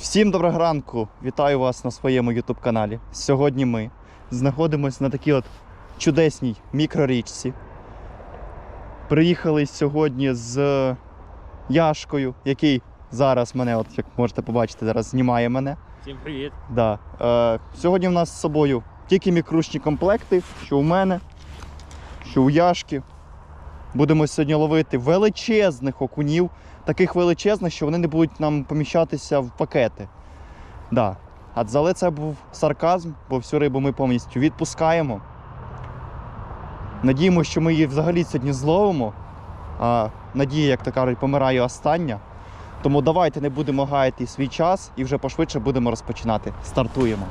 Всім доброго ранку! Вітаю вас на своєму YouTube каналі. Сьогодні ми знаходимося на такій от чудесній мікрорічці. Приїхали сьогодні з Яшкою, який зараз мене, от як можете побачити, зараз знімає мене. Всім привіт. Да. Е, сьогодні в нас з собою тільки мікрушні комплекти, що у мене, що у Яшки. Будемо сьогодні ловити величезних окунів, таких величезних, що вони не будуть нам поміщатися в пакети. Да. А але це був сарказм, бо всю рибу ми повністю відпускаємо. Надіємося, що ми її взагалі сьогодні зловимо. А надія, як то кажуть, помирає остання. Тому давайте не будемо гаяти свій час і вже пошвидше будемо розпочинати. Стартуємо.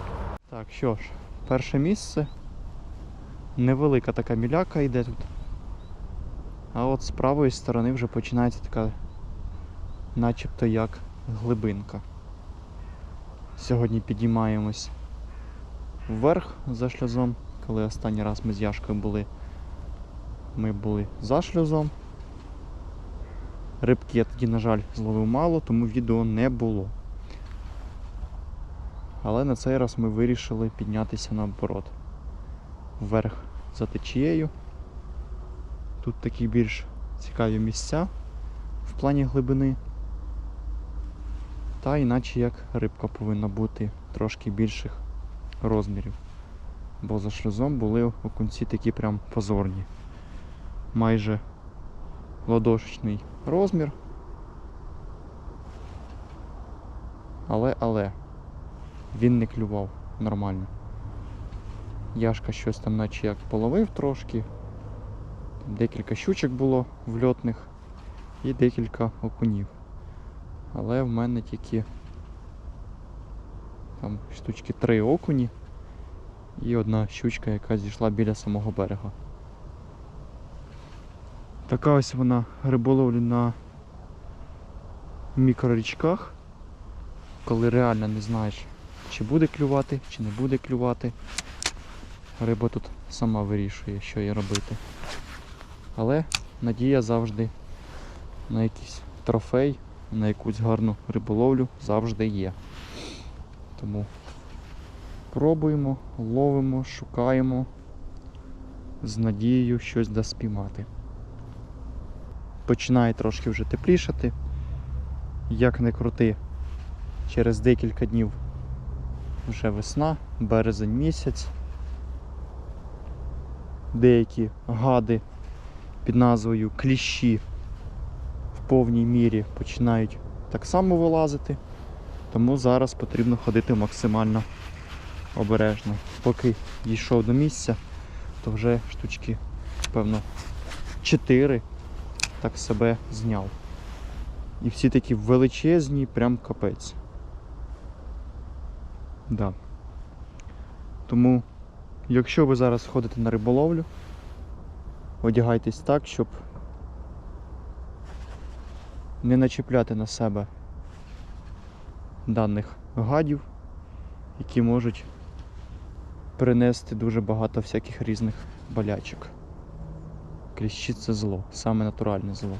Так, що ж, перше місце. Невелика така міляка йде тут. А от з правої сторони вже починається така, начебто як глибинка. Сьогодні підіймаємось вверх за шлюзом. Коли останній раз ми з Яшкою були, ми були за шлюзом. Рибки я тоді, на жаль, зловив мало, тому відео не було. Але на цей раз ми вирішили піднятися наоборот. Вверх за течією. Тут такі більш цікаві місця в плані глибини. Та іначе як рибка повинна бути трошки більших розмірів. Бо за шлюзом були окунці такі прям позорні. Майже ладошечний розмір. Але, але він не клював нормально. Яшка щось там наче як половив трошки. Декілька щучок було вльотних і декілька окунів. Але в мене тільки там штучки три окуні і одна щучка, яка зійшла біля самого берега. Така ось вона риболовля на мікрорічках, коли реально не знаєш, чи буде клювати, чи не буде клювати. Риба тут сама вирішує, що їй робити. Але надія завжди на якийсь трофей, на якусь гарну риболовлю завжди є. Тому пробуємо, ловимо, шукаємо з надією щось да спіймати. Починає трошки вже теплішати. Як не крути, через декілька днів вже весна, березень місяць. Деякі гади під назвою кліщі в повній мірі починають так само вилазити. Тому зараз потрібно ходити максимально обережно. Поки дійшов до місця, то вже штучки, певно, 4 так себе зняв. І всі такі величезні, прям капець. Да. Тому, якщо ви зараз ходите на риболовлю, одягайтесь так, щоб не начіпляти на себе даних гадів, які можуть принести дуже багато всяких різних болячок. Кліщі це зло, саме натуральне зло.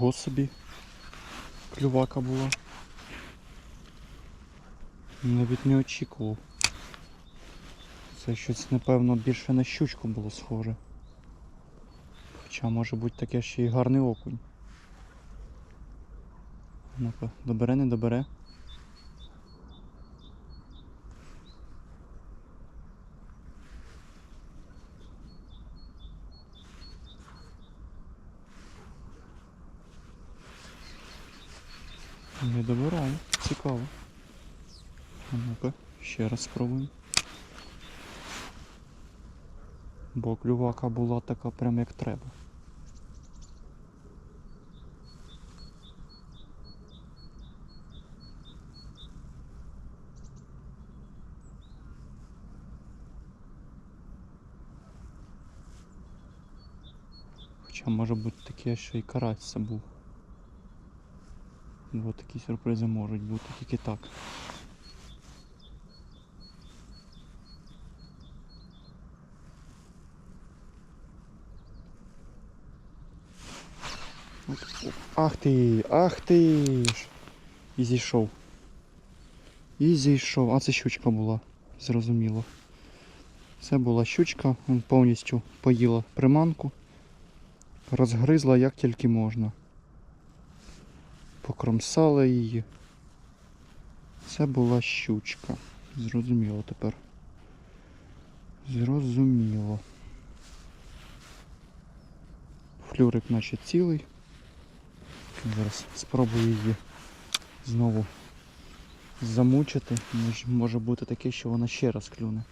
Ого собі. Клювака була. Навіть не очікував. Це щось, напевно, більше на щучку було схоже. Хоча може бути таке ще й гарний окунь. Ну-ка, добере, не добере. Не добираю, цікаво. А ну-ка, ще раз спробуємо. Бо клювака була така прям як треба. Хоча може бути таке, що і карась це був. Бо такі сюрпризи можуть бути тільки так. Ах ти, ах ти ж. І зійшов. І зійшов. А це щучка була, зрозуміло. Це була щучка, він повністю поїла приманку, розгризла як тільки можна. Покромсала її. Це була щучка. Зрозуміло тепер. Зрозуміло. Флюрик наче цілий. Зараз спробую її знову замучити. Може бути таке, що вона ще раз клюне.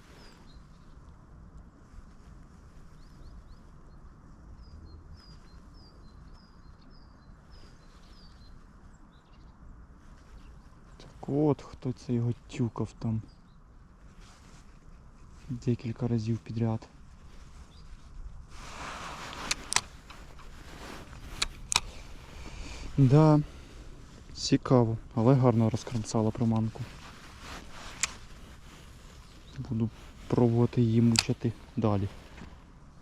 От хто це його тюкав там. Декілька разів підряд. Да, цікаво, але гарно розкромсала приманку. Буду пробувати її мучити далі.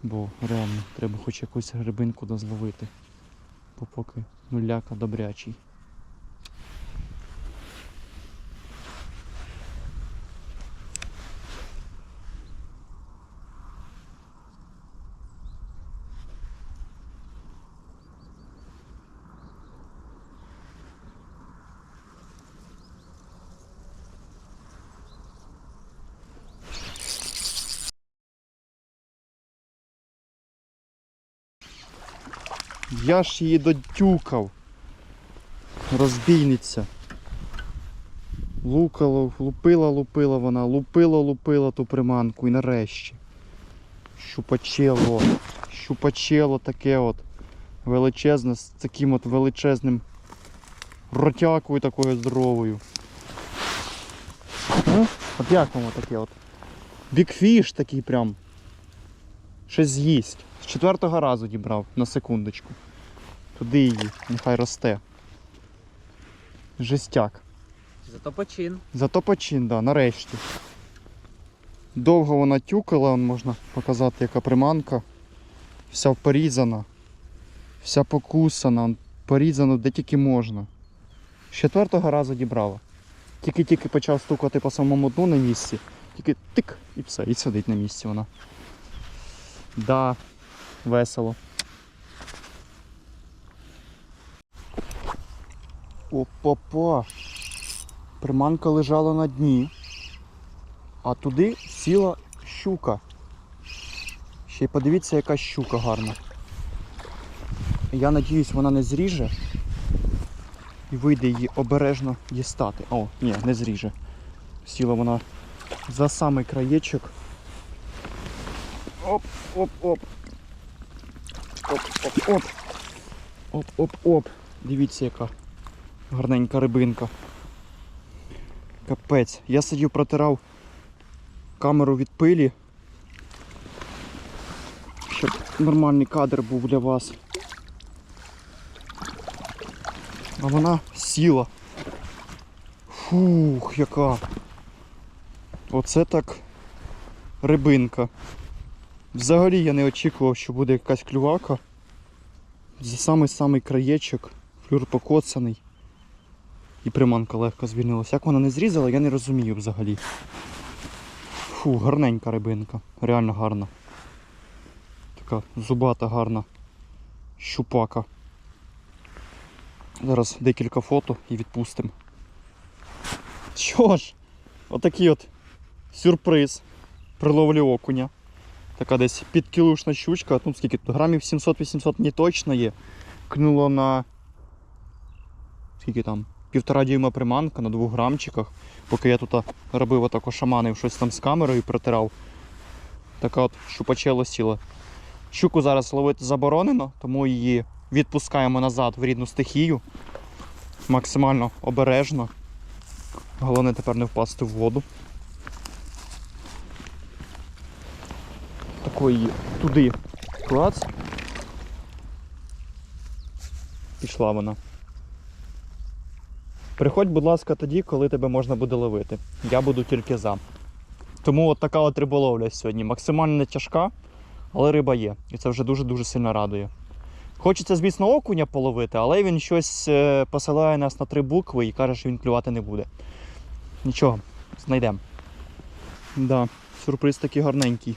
Бо реально треба хоч якусь грибинку дозловити. Бо поки нуляка добрячий. Я ж її дотюкав. Розбійниця. Лукало, лупила, лупила вона, лупила, лупила ту приманку і нарешті. Щупачело. Щупачело таке от величезне, з таким от величезним ротякою такою здоровою. Ну, от як воно таке от? Бікфіш такий прям. Щось з'їсть. З четвертого разу дібрав на секундочку. Туди її, нехай росте. Жестяк. Зато почин. Зато почин, да, нарешті. Довго вона тюкала, можна показати, яка приманка. Вся порізана. Вся покусана, порізана де тільки можна. З четвертого разу дібрала. Тільки-тільки почав стукати по самому дну на місці. Тільки тик і все, і сидить на місці вона. Да, весело. Опа-па. Приманка лежала на дні, а туди сіла щука. Ще й подивіться, яка щука гарна. Я надіюсь, вона не зріже і вийде її обережно дістати. О, ні, не зріже. Сіла вона за самий краєчок. Оп, оп, оп. Оп, оп, оп. Оп, оп, оп. Дивіться, яка гарненька рибинка. Капець. Я сидів, протирав камеру від пилі. Щоб нормальний кадр був для вас. А вона сіла. Фух, яка. Оце так рибинка. Взагалі я не очікував, що буде якась клювака. За самий-самий краєчок, флюр покоцаний. І приманка легко звільнилася. Як вона не зрізала, я не розумію взагалі. Фу, гарненька рибинка. Реально гарна. Така зубата гарна щупака. Зараз декілька фото і відпустимо. Що ж, отакий от сюрприз при ловлі окуня. Така десь підкілушна щучка, ну скільки тут грамів 700-800 мені точно є. Кнуло на скільки там? Півтора дюйма приманка на двох грамчиках. Поки я тут робив отако шаманив щось там з камерою протирав. Така от щупачело сіла. Щуку зараз ловити заборонено, тому її відпускаємо назад в рідну стихію. Максимально обережно. Головне тепер не впасти в воду. Такої туди клац. Пішла вона. Приходь, будь ласка, тоді, коли тебе можна буде ловити. Я буду тільки за. Тому от така от риболовля сьогодні. Максимально не тяжка, але риба є. І це вже дуже-дуже сильно радує. Хочеться, звісно, окуня половити, але він щось е, посилає нас на три букви і каже, що він клювати не буде. Нічого, знайдемо. Да, сюрприз такий гарненький.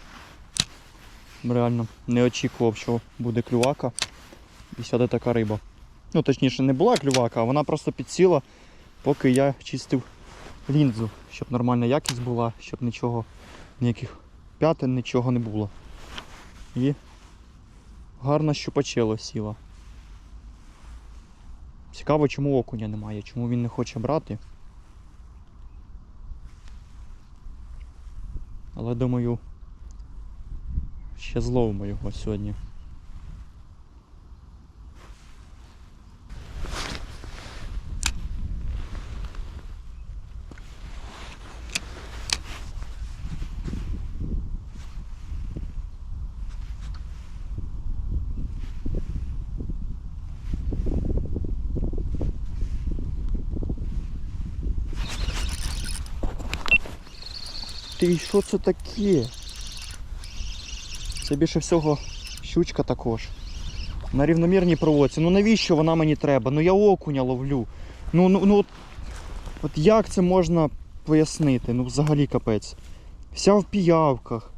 Реально не очікував, що буде клювака і сяде така риба. Ну, точніше, не була клювака, а вона просто підсіла, поки я чистив лінзу, щоб нормальна якість була, щоб нічого, ніяких п'ятин, нічого не було. І гарно щупачело сіла. Цікаво, чому окуня немає, чому він не хоче брати. Але думаю, ще зловимо його сьогодні. Ти що це таке? Це більше всього щучка також. На рівномірній проводці. Ну навіщо вона мені треба? Ну я окуня ловлю. Ну, ну, ну от, от як це можна пояснити? Ну взагалі капець. Вся в піявках.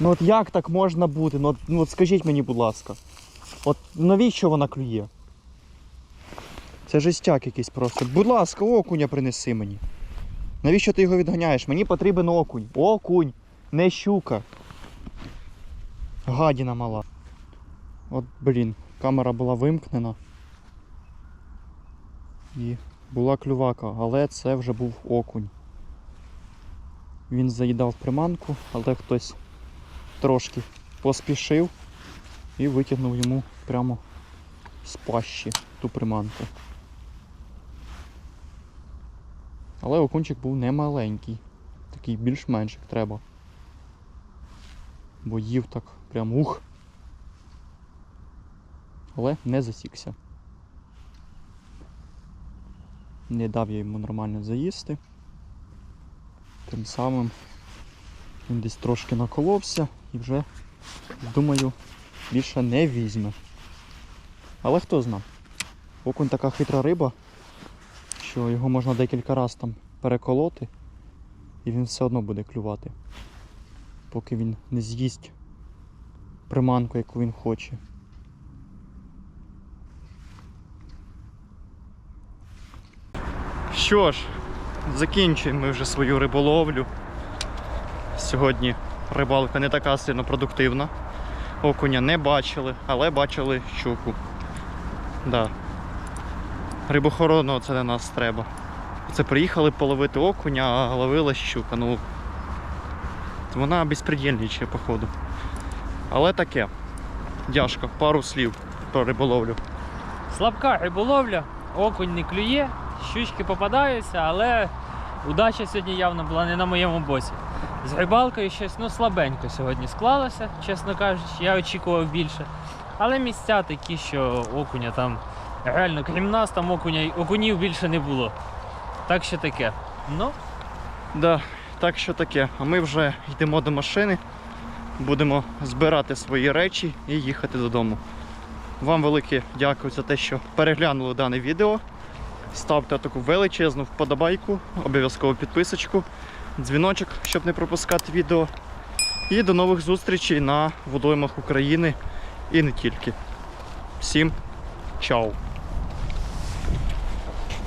Ну от як так можна бути? Ну от, ну от скажіть мені, будь ласка. От навіщо вона клює? Це жестяк якийсь просто. Будь ласка, окуня принеси мені. Навіщо ти його відганяєш? Мені потрібен окунь. Окунь, не щука. Гадіна мала. От, блін, камера була вимкнена. І була клювака, але це вже був окунь. Він заїдав приманку, але хтось трошки поспішив і витягнув йому прямо з пащі ту приманку. Але окунчик був не маленький. Такий більш-менш як треба. Бо їв так прям ух. Але не засікся. Не дав я йому нормально заїсти. Тим самим він десь трошки наколовся і вже, думаю, більше не візьме. Але хто зна. Окунь така хитра риба, що його можна декілька разів там переколоти, і він все одно буде клювати, поки він не з'їсть приманку, яку він хоче. Що ж, закінчуємо ми вже свою риболовлю. Сьогодні рибалка не така сильно продуктивна. Окуня не бачили, але бачили щуку. Да. Рибохоронного це для нас треба. Це приїхали половити окуня, а ловила щука. Ну, вона безпредельничає, походу. Але таке. Дяшка, пару слів про риболовлю. Слабка риболовля, окунь не клює, щучки попадаються, але удача сьогодні явно була не на моєму боці. З рибалкою щось ну, слабенько сьогодні склалося, чесно кажучи, я очікував більше. Але місця такі, що окуня там реально, крім нас, там окуня, окунів більше не було. Так що таке. Ну, Да, так що таке. А ми вже йдемо до машини, будемо збирати свої речі і їхати додому. Вам велике дякую за те, що переглянули дане відео. Ставте таку величезну вподобайку, обов'язково підписочку, дзвіночок, щоб не пропускати відео. І до нових зустрічей на водоймах України і не тільки. Всім чао!